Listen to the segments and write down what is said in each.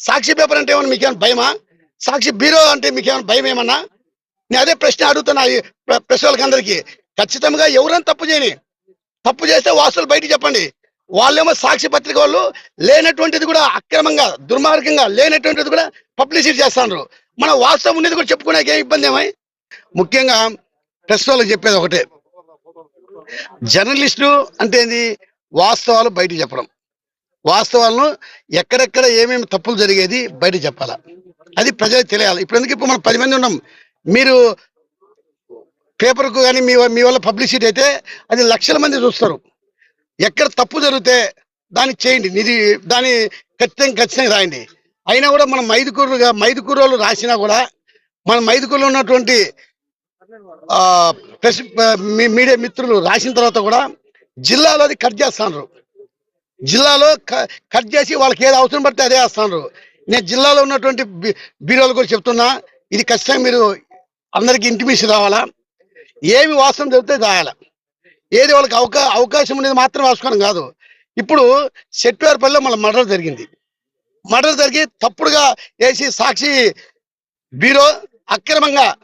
సాక్షి paper అంటే ఏమన్నా మీకేమైనా భయమా? సాక్షి బీరో అంటే మీకేమైనా భయం ఏమన్నా నేను అదే ప్రశ్న అడుగుతున్నా ప్రశ్న ప్రెస్ వాళ్ళకి అందరికీ ఖచ్చితంగా ఎవరైనా తప్పు చేయని తప్పు చేస్తే వాస్తులు బయటికి చెప్పండి. వాళ్ళేమో సాక్షి పత్రిక వాళ్ళు లేనటువంటిది కూడా అక్రమంగా దుర్మార్గంగా లేనటువంటిది కూడా పబ్లిసిటీ చేస్తాను మన వాస్తవం ఉండేది కూడా చెప్పుకునే ఏం ఇబ్బంది ఏమై? ముఖ్యంగా ప్రెస్ వాళ్ళకి చెప్పేది ఒకటే. జర్నలిస్టు అంటే ఏంది? వాస్తవాలు బయటికి చెప్పడం. వాస్తవాలను ఎక్కడెక్కడ ఏమేమి తప్పులు జరిగేది బయట చెప్పాలా. అది ప్రజలకు తెలియాలి. ఇప్పుడు ఎందుకు ఇప్పుడు మనం పది మంది ఉన్నాం. మీరు పేపర్కు కానీ మీ మీ వల్ల పబ్లిసిటీ అయితే అది లక్షల మంది చూస్తారు. ఎక్కడ తప్పు జరిగితే దాన్ని చేయండి. నిధి దాన్ని ఖచ్చితంగా ఖచ్చితంగా రాయండి. అయినా కూడా మనం మైదుకూరుగా మైదుకూరు వాళ్ళు రాసినా కూడా మన మైదుకూరులో ఉన్నటువంటి ప్రెస్ మీడియా మిత్రులు రాసిన తర్వాత కూడా జిల్లాలో అది కట్ చేస్తున్నారు. జిల్లాలో క- కట్ చేసి వాళ్ళకి ఏది అవసరం పడితే అదే వేస్తున్నారు నేను జిల్లాలో ఉన్నటువంటి బీరోలు కూడా చెప్తున్నా. ఇది ఖచ్చితంగా మీరు అందరికి ఇంటిమేషన్ రావాలా? ఏమి వాస్తవం చెబితే రాయాలా ఏది వాళ్ళకి అవకా అవకాశం ఉండేది మాత్రం రాసుకోవడం కాదు. ఇప్పుడు సెట్వేర్పల్లిలో మళ్ళీ మర్డర్ జరిగింది. మర్డర్ జరిగి తప్పుడుగా వేసి సాక్షి బ్యూరో అక్రమంగా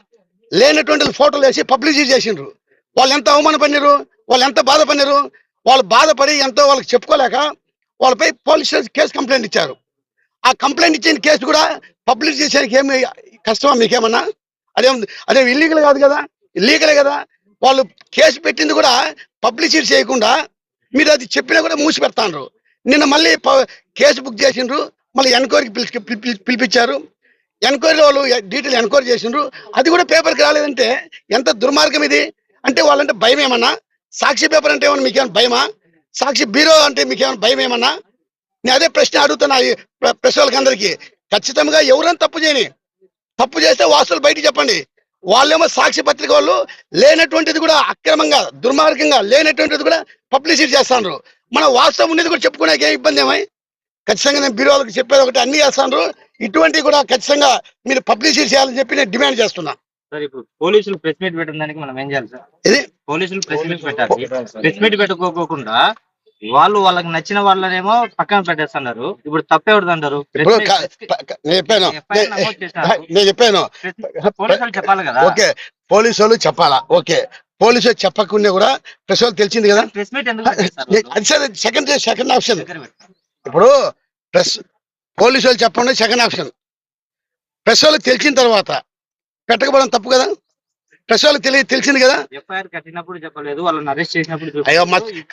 లేనటువంటి ఫోటోలు వేసి పబ్లిసిటీ చేసిండ్రు. వాళ్ళు ఎంత అవమానపడినారు? వాళ్ళు ఎంత బాధపడినారు? వాళ్ళు బాధపడి ఎంతో వాళ్ళకి చెప్పుకోలేక వాళ్ళపై పోలీస్ స్టేషన్ కేసు కంప్లైంట్ ఇచ్చారు. ఆ కంప్లైంట్ ఇచ్చిన కేసు కూడా పబ్లిష్ చేసేకి ఏమి కష్టమా మీకేమన్నా? అదే అదే ఇల్లీగల్ కాదు కదా? ఇల్లీగలే కదా? వాళ్ళు కేసు పెట్టింది కూడా పబ్లిసిటీ చేయకుండా మీరు అది చెప్పినా కూడా మూసి పెడతాను నిన్న మళ్ళీ ప- కేసు బుక్ చేసిండ్రు. మళ్ళీ ఎన్క్వైరీకి పిలిచి పిలి- పిలిపించారు. ఎన్క్వైరీ వాళ్ళు డీటెయిల్ ఎన్క్వైరీ చేసిండ్రు. అది కూడా పేపర్కి రాలేదంటే ఎంత దుర్మార్గం ఇది? అంటే వాళ్ళంటే భయం ఏమన్నా? సాక్షి పేపర్ అంటే ఏమన్నా మీకేమైనా భయమా? సాక్షి బీరో అంటే మీకేమైనా భయం ఏమన్నా? నేను అదే ప్రశ్న అడుగుతున్నా ఈ ప్ర- అందరికీ. ఖచ్చితంగా ఎవరైనా తప్పు చేయని తప్పు చేస్తే వాస్తులు బయటికి చెప్పండి. వాళ్ళేమో సాక్షి పత్రిక వాళ్ళు లేనటువంటిది కూడా అక్రమంగా దుర్మార్గంగా లేనటువంటిది కూడా పబ్లిసిటీ చేస్తాను మన వాస్తవం ఉండేది కూడా చెప్పుకునే ఏం ఇబ్బంది ఏమై? ఖచ్చితంగా నేను బీరో వాళ్ళకి చెప్పేది ఒకటి అన్ని చేస్తాను ఇటువంటివి కూడా ఖచ్చితంగా మీరు పబ్లిసిటీ చేయాలని చెప్పి నేను డిమాండ్ చేస్తున్నాను సార్ ఇప్పుడు పోలీసులు ప్రెస్ మీట్ పెట్టడానికి మనం ఏం చేయాలి సార్? ఇది పోలీసులు ప్రెస్ మీట్ పెట్టాలి. ప్రెస్ మీట్ పెట్టుకోకుండా వాళ్ళు వాళ్ళకి నచ్చిన వాళ్ళనేమో పక్కన పెట్టేస్తున్నారు. ఇప్పుడు తప్పేవడదు అంటారు? చెప్పాను. నేను చెప్పాను. పోలీసులు చెప్పాలి కదా. ఓకే. పోలీసు వాళ్ళు చెప్పాలా? ఓకే. పోలీసు వాళ్ళు చెప్పకుండా కూడా ప్రెస్ వాళ్ళు తెలిసింది కదా? ప్రెస్ మీట్ ఎందుకు పెట్టేస్తారు? అది సరే సెకండ్ సెకండ్ ఆప్షన్. ఇప్పుడు ప్రెస్ పోలీసు వాళ్ళు చెప్పండి సెకండ్ ఆప్షన్ ప్రెస్ వాళ్ళకి తెలిసిన తర్వాత పెట్టకపోవడం తప్పు కదా? ప్రెస్ వాళ్ళకి తెలియ తెలిసింది కదా? అయ్యో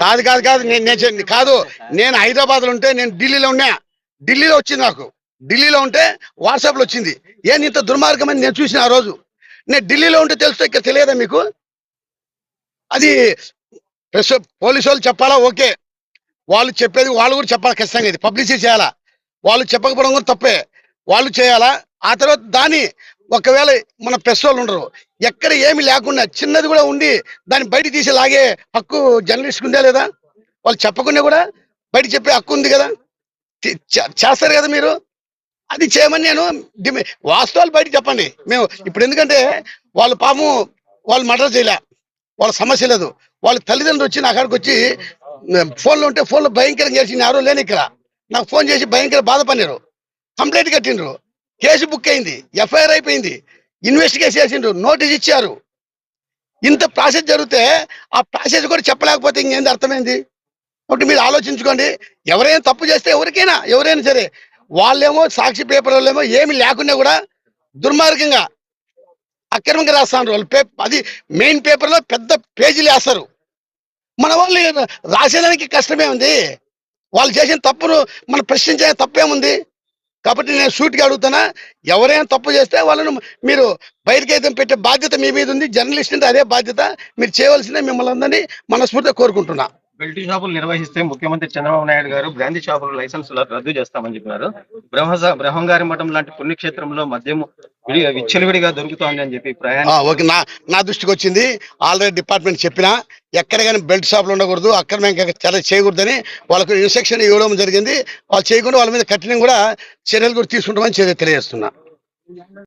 కాదు కాదు కాదు నేను కాదు నేను హైదరాబాద్లో ఉంటే నేను ఢిల్లీలో ఉన్నా. ఢిల్లీలో వచ్చింది నాకు. ఢిల్లీలో ఉంటే వాట్సాప్లో వచ్చింది. ఏంది ఇంత దుర్మార్గం అని నేను చూసిన ఆ రోజు? నేను ఢిల్లీలో ఉంటే తెలుస్తే ఇక్కడ తెలియదా మీకు? అది ప్రెస్ పోలీసు వాళ్ళు చెప్పాలా? ఓకే. వాళ్ళు చెప్పేది వాళ్ళు కూడా చెప్పాలి? ఖచ్చితంగా ఇది పబ్లిసిటీ చేయాలా? వాళ్ళు చెప్పకపోవడం కూడా తప్పే. వాళ్ళు చేయాలా? ఆ తర్వాత దాన్ని ఒకవేళ మన ప్రెస్ వాళ్ళు ఉండరు. ఎక్కడ ఏమి లేకుండా చిన్నది కూడా ఉండి దాన్ని బయట తీసి లాగే హక్కు జర్నలిస్ట్కి ఉందా లేదా? వాళ్ళు చెప్పకుండా కూడా బయట చెప్పే హక్కు ఉంది కదా? చేస్తారు కదా మీరు? అది చేయమని నేను వాస్తవాలు బయట చెప్పండి. మేము ఇప్పుడు ఎందుకంటే వాళ్ళు పాము వాళ్ళు మర్డర్ చేయలే. వాళ్ళ సమస్య లేదు. వాళ్ళ తల్లిదండ్రులు వచ్చి నా కాడికి వచ్చి ఫోన్లో ఉంటే ఫోన్లో భయంకరంగా చేసి ఎవరో లేని ఇక్కడ. నాకు ఫోన్ చేసి భయంకర బాధపడినారు. కంప్లైంట్ కట్టిండ్రు. కేసు బుక్ అయింది ఎఫ్ఐఆర్ అయిపోయింది. ఇన్వెస్టిగేషన్ చేసిండ్రు నోటీస్ ఇచ్చారు. ఇంత ప్రాసెస్ జరిగితే ఆ ప్రాసెస్ కూడా చెప్పలేకపోతే ఇంకేంది అర్థమైంది? కాబట్టి మీరు ఆలోచించుకోండి. ఎవరైనా తప్పు చేస్తే ఎవరికైనా ఎవరైనా సరే వాళ్ళేమో సాక్షి పేపర్ వాళ్ళేమో ఏమి లేకుండా కూడా దుర్మార్గంగా అక్రమంగా రాస్తాను వాళ్ళు. పే అది మెయిన్ పేపర్లో పెద్ద పేజీలు వేస్తారు. మన వాళ్ళు రాసేదానికి కష్టమే ఉంది. వాళ్ళు చేసిన తప్పును మనం ప్రశ్నించే తప్పేముంది? కాబట్టి నేను సూటిగా అడుగుతున్నా ఎవరైనా తప్పు చేస్తే వాళ్ళను మీరు బయటకి అయితే పెట్టే బాధ్యత మీ మీద ఉంది. జర్నలిస్ట్ అంటే అదే బాధ్యత. మీరు చేయవలసిందే మిమ్మల్ని అందరినీ మనస్ఫూర్తిగా కోరుకుంటున్నా. బెల్టీ షాపులు నిర్వహిస్తే ముఖ్యమంత్రి చంద్రబాబు నాయుడు గారు బ్రాంతి షాపుల లైసెన్సులు రద్దు చేస్తామని చెప్పారు. బ్రహ్మ బ్రహ్మంగారి మఠం లాంటి పుణ్యక్షేత్రంలో మద్యం విచ్చలవిడిగా దొరుకుతోంది అని చెప్పి ఓకే. నా నా దృష్టికి వచ్చింది. ఆల్రెడీ డిపార్ట్మెంట్ చెప్పిన ఎక్కడ కానీ బెల్ట్ షాపులు ఉండకూడదు అక్కడ మేము చేయకూడదని వాళ్ళకు ఇన్స్ట్రక్షన్ ఇవ్వడం జరిగింది. వాళ్ళు చేయకుండా వాళ్ళ మీద కఠినం కూడా చర్యలు కూడా తీసుకుంటామని తెలియజేస్తున్నా.